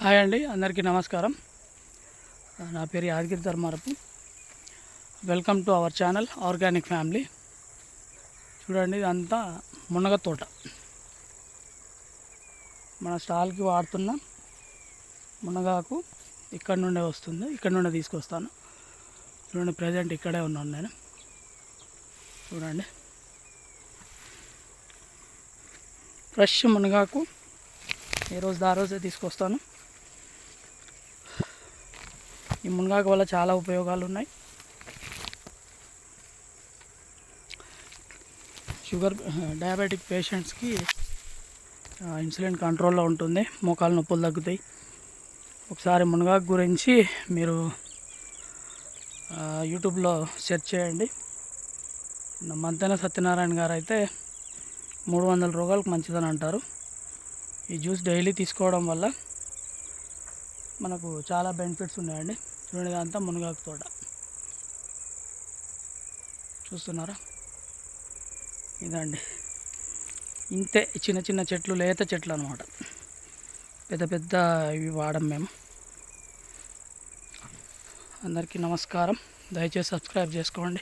Hi అండి అందరికీ నమస్కారం. నా పేరు Yadagiri Dharmarapu. Welcome to our channel organic family. చూడండి ఇదంతా మునగ తోట. మన స్టాల్కి వాడుతున్న మునగాకు ఇక్కడ నుండే వస్తుంది ఇక్కడ నుండే తీసుకొస్తాను. చూడండి ప్రజెంట్ ఇక్కడే ఉన్నాను నేను. చూడండి. ఫ్రెష్ మునగాకు ఏ రోజు ఆ రోజే తీసుకొస్తాను. ఈ మునగాకు వల్ల చాలా ఉపయోగాలు ఉన్నాయి షుగర్ డయాబెటిక్ పేషెంట్స్కి ఇన్సులిన్ కంట్రోల్లో ఉంటుంది. మోకాలు నొప్పులు తగ్గుతాయి. ఒకసారి మునగాకు గురించి మీరు యూట్యూబ్లో సెర్చ్ చేయండి. మంతెన సత్యనారాయణ గారు అయితే మూడు వందల రోగాలకు మంచిదని అంటారు. ఈ జ్యూస్ డైలీ తీసుకోవడం వల్ల మనకు చాలా బెనిఫిట్స్ ఉన్నాయండి. చూడండి అంతా మునగాకు తోట. చూస్తున్నారా? ఇదండి. ఇంతే చిన్న చిన్న చెట్లు లేత చెట్లు అనమాట పెద్ద పెద్ద ఇవి వాడం మేము. అందరికీ నమస్కారం. దయచేసి సబ్స్క్రైబ్ చేసుకోండి.